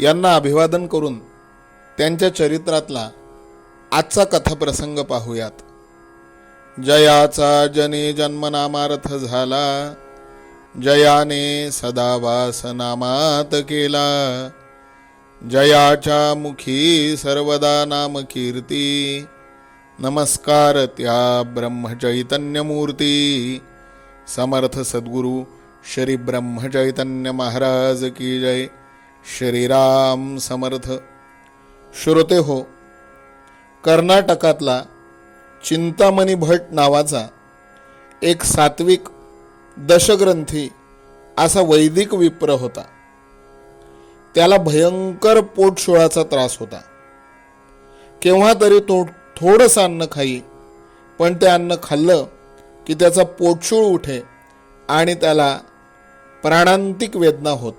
यांना अभिवादन करून त्यांच्या चरित्रातला आजचा कथाप्रसंग पाहूयात. जयाचा जने जन्मनामार्थ झाला जयाने सदा वास नामात केला. जयाच्या मुखी सर्वदा नाम कीर्ती नमस्कार त्या ब्रह्मचैतन्यमूर्ती. समर्थ सद्गुरू श्री ब्रह्मचैतन्य महाराज की जय. श्रीराम समर्थ. श्रोते हो कर्नाटकातला चिंतामणी भट नावाचा एक सात्विक दशग्रंथी असा वैदिक विप्र होता. त्याला भयंकर पोटशोळाचा त्रास होता. केव्हा तरी तो थोडंसं अन्न खाई पण ते अन्न खाल्लं की त्याचा पोटशूळ उठे आणि त्याला प्राणांतिक वेदना होत.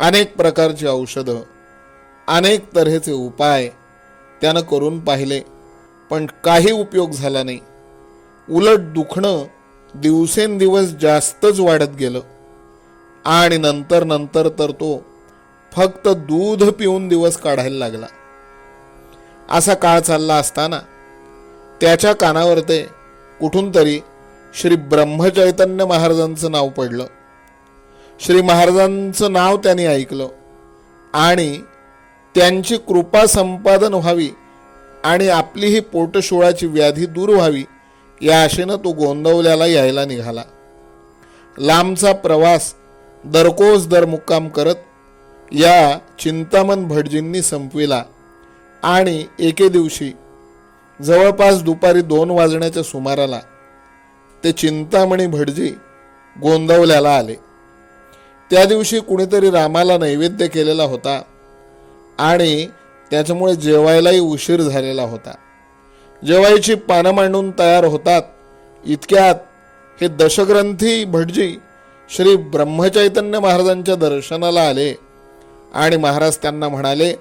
अनेक प्रकारची औषधं अनेक तऱ्हेचे उपाय त्यानं करून पाहिले पण काही उपयोग झाला नाही. उलट दुखणं दिवसेंदिवस जास्तच वाढत गेलं. आणि नंतर नंतर तर तो फक्त दूध पिऊन दिवस काढायला लागला. असा काळ चालला असताना त्याच्या कानावर ते कुठून तरी श्री ब्रह्मचैतन्य महाराजांचं नाव पडलं. श्री महाराजांचं नाव त्यांनी ऐकलं. आणि त्यांची कृपा संपादन व्हावी आणि आपली ही पोटशोळाची व्याधी दूर व्हावी या आशेनं तो गोंदवल्याला यायला निघाला. लांबचा प्रवास दरकोस दर मुक्काम करत या चिंतामण भटजींनी संपविला. आणि एके दिवशी जवळपास दुपारी दोन वाजण्याच्या सुमाराला ते चिंतामणी भटजी गोंदवल्याला आले. त्या दिवशी कुणीतरी रामाला नैवेद्य केलेला होता आणि त्याच्यामुळे जेवायलाही उशीर झालेला होता. जेवायची पानं मांडून तयार होतात. इतक्यात हे दशग्रंथी भटजी श्री ब्रह्मचैतन्य महाराजांच्या दर्शनाला आले आणि महाराज त्यांना म्हणाले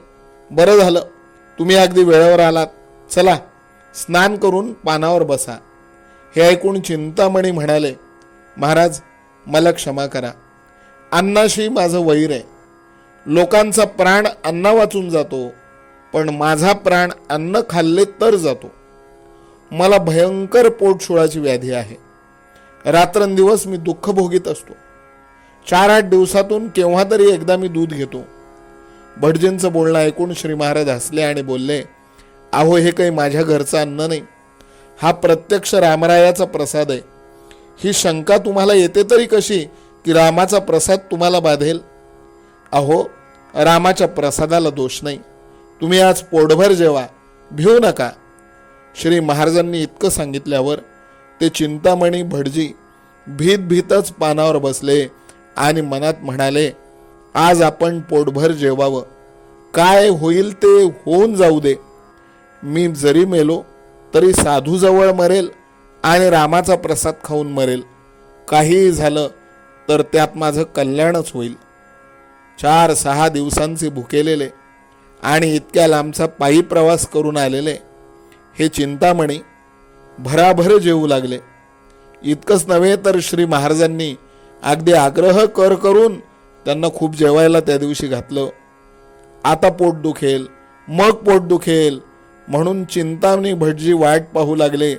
बरं झालं तुम्ही अगदी वेळेवर आलात. चला स्नान करून पानावर बसा. हे ऐकून चिंतामणी म्हणाले महाराज मला क्षमा करा. अन्नाशी माझं वैर आहे. लोकांचा प्राण अन्ना वाचून जातो पण माझा प्राण अन्न खाल्ले तर जातो. मला भयंकर पोटशुळाची व्याधी आहे. रात्रंदिवस मी दुःख भोगीत असतो. चार आठ दिवसातून केव्हा तरी एकदा मी दूध घेतो. भटजींचं बोलणं ऐकून श्री महाराज हसले आणि बोलले अहो हे काही माझ्या घरचं अन्न नाही. हा प्रत्यक्ष रामरायाचा प्रसाद आहे. ही शंका तुम्हाला येते तरी कशी? की रामाचा प्रसाद तुम्हाला बाधेल. अहो रामाच्या प्रसादाला दोष नाही. तुम्ही आज पोटभर जेवा भिवू नका. श्री महाराजांनी इतकं सांगितल्यावर ते चिंतामणी भटजी भीत भीतच पानावर बसले आणि मनात म्हणाले आज आपण पोटभर जेवावं. काय होईल ते होऊन जाऊ दे. मी जरी मेलो तरी साधूजवळ मरेल आणि रामाचा प्रसाद खाऊन मरेल. काहीही झालं तर त्यात माझं कल्याणच होईल. चार सहा दिवसांचे भुकेलेले आणि इतक्या लांबचा पायी प्रवास करून आलेले. हे चिंतामणी भराभर जेवू लागले. इतकंच नव्हे तर श्री महाराजांनी अगदी आग्रह कर करून त्यांना खूप जेवायला त्या दिवशी घातलं. आता पोट दुखेल मग पोट दुखेल म्हणून चिंतामणी भटजी वाट पाहू लागले.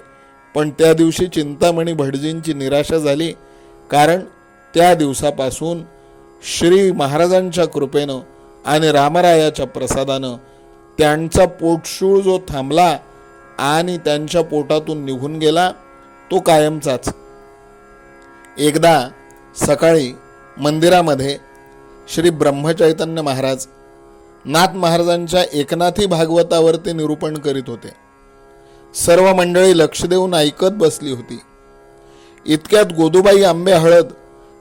पण त्या दिवशी चिंतामणी भटजींची निराशा झाली कारण त्या दिवसापासून श्री महाराजांच्या कृपेनं आणि रामरायाच्या प्रसादानं त्यांचा पोटशूळ जो थांबला आणि त्यांच्या पोटातून निघून गेला तो कायमचाच. एकदा सकाळी मंदिरामध्ये श्री ब्रह्मचैतन्य महाराज नाथ महाराजांच्या एकनाथी भागवतावरती निरूपण करीत होते. सर्व मंडळी लक्ष देऊन ऐकत बसली होती. इतक्यात गोदूबाई आंबे हळद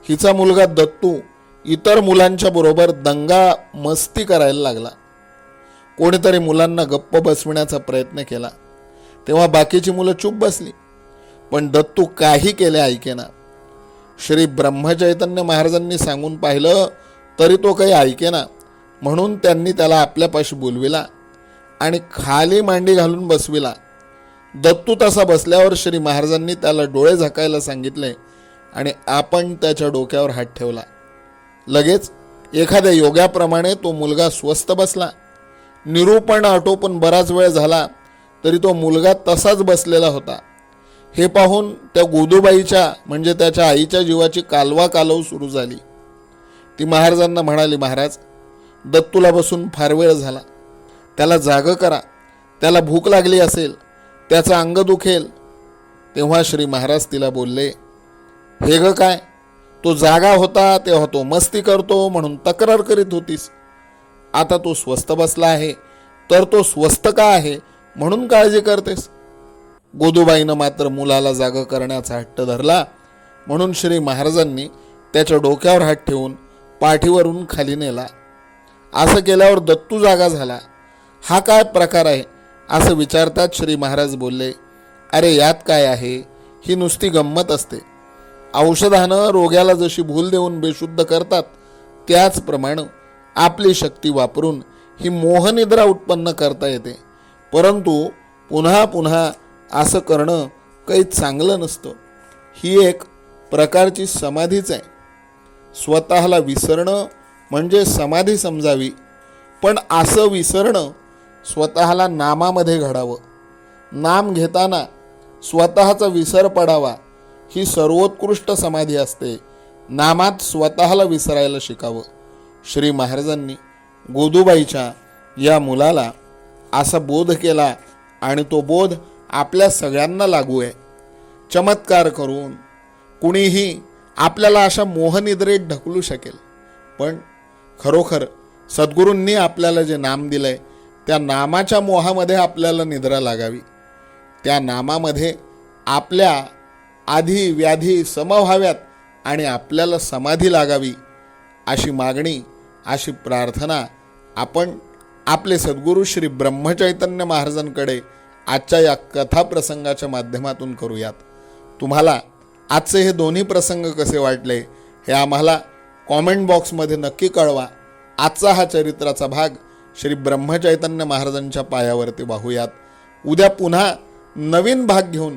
हिचा मुलगा दत्तू इतर मुलांच्या बरोबर दंगा मस्ती करायला लागला. कोणीतरी मुलांना गप्प बसविण्याचा प्रयत्न केला. तेव्हा बाकीची मुलं चूप बसली. पण दत्तू काही केले ऐकेना श्री ब्रह्मचैतन्य महाराजांनी सांगून पाहिलं तरी तो काही ऐकेना म्हणून त्यांनी त्याला आपल्यापाशी बोलविला आणि खाली मांडी घालून बसविला. दत्तू तसा बसल्यावर श्री महाराजांनी त्याला डोळे झाकायला सांगितले आणि आपण त्याच्या डोक्यावर हात ठेवला. लगेच एखाद्या योग्याप्रमाणे तो मुलगा स्वस्थ बसला. निरूपण आटोपण बराच वेळ झाला तरी तो मुलगा तसाच बसलेला होता. हे पाहून त्या गोदूबाईच्या म्हणजे त्याच्या आईच्या जीवाची कालवा कालव सुरू झाली. ती महाराजांना म्हणाली महाराज दत्तूला बसून फार वेळ झाला. त्याला जागं करा. त्याला भूक लागली असेल. त्याचं अंग दुखेल. तेव्हा श्री महाराज तिला बोलले हे ग काय? तो जागा होता तेव्हा तो मस्ती करतो म्हणून तक्रार करीत होतीस. आता तो स्वस्त बसला आहे तर तो स्वस्त का आहे म्हणून काळजी करतेस. गोदूबाईनं मात्र मुलाला जाग करण्याचा हट्ट धरला म्हणून श्री महाराजांनी त्याच्या डोक्यावर हात ठेवून पाठीवरून खाली नेला. असं केल्यावर दत्तू जागा झाला. हा काय प्रकार आहे? असं विचारतात श्री महाराज बोलले अरे यात काय आहे? ही नुसती गंमत असते. औषधानं रोग्याला जशी भूल देऊन बेशुद्ध करतात त्याचप्रमाणे आपली शक्ती वापरून ही मोहनिद्रा उत्पन्न करता येते. परंतु पुन्हा पुन्हा असं करणं काही चांगलं नसतं. ही एक प्रकारची समाधीच आहे. स्वतःला विसरणं म्हणजे समाधी समजावी पण असं विसरणं स्वतःला नामामध्ये घडावं. नाम घेताना स्वतःचा विसर पडावा ही सर्वोत्कृष्ट समाधी असते. नामात स्वतःला विसरायला शिकावं. श्री महाराजांनी गोदूबाईच्या या मुलाला असा बोध केला आणि तो बोध आपल्या सगळ्यांना लागू आहे चमत्कार करून कुणीही आपल्याला अशा मोहनिद्रेत ढकलू शकेल. पण खरोखर सद्गुरूंनी आपल्याला जे नाम दिलं आहे त्या नामाच्या मोहामध्ये आपल्याला निद्रा लागावी. त्या नामामध्ये आपल्या आधी व्याधी सम व्हाव्यात आणि आपल्याला समाधी लागावी अशी मागणी अशी प्रार्थना आपण आपले सद्गुरू श्री ब्रह्मचैतन्य महाराजांकडे आजच्या या कथाप्रसंगाच्या माध्यमातून करूयात. तुम्हाला आजचे हे दोन्ही प्रसंग कसे वाटले हे आम्हाला कॉमेंट बॉक्समध्ये नक्की कळवा. आजचा हा चरित्राचा भाग श्री ब्रह्मचैतन्य महाराजांच्या पायावरती वाहूयात. उद्या पुन्हा नवीन भाग घेऊन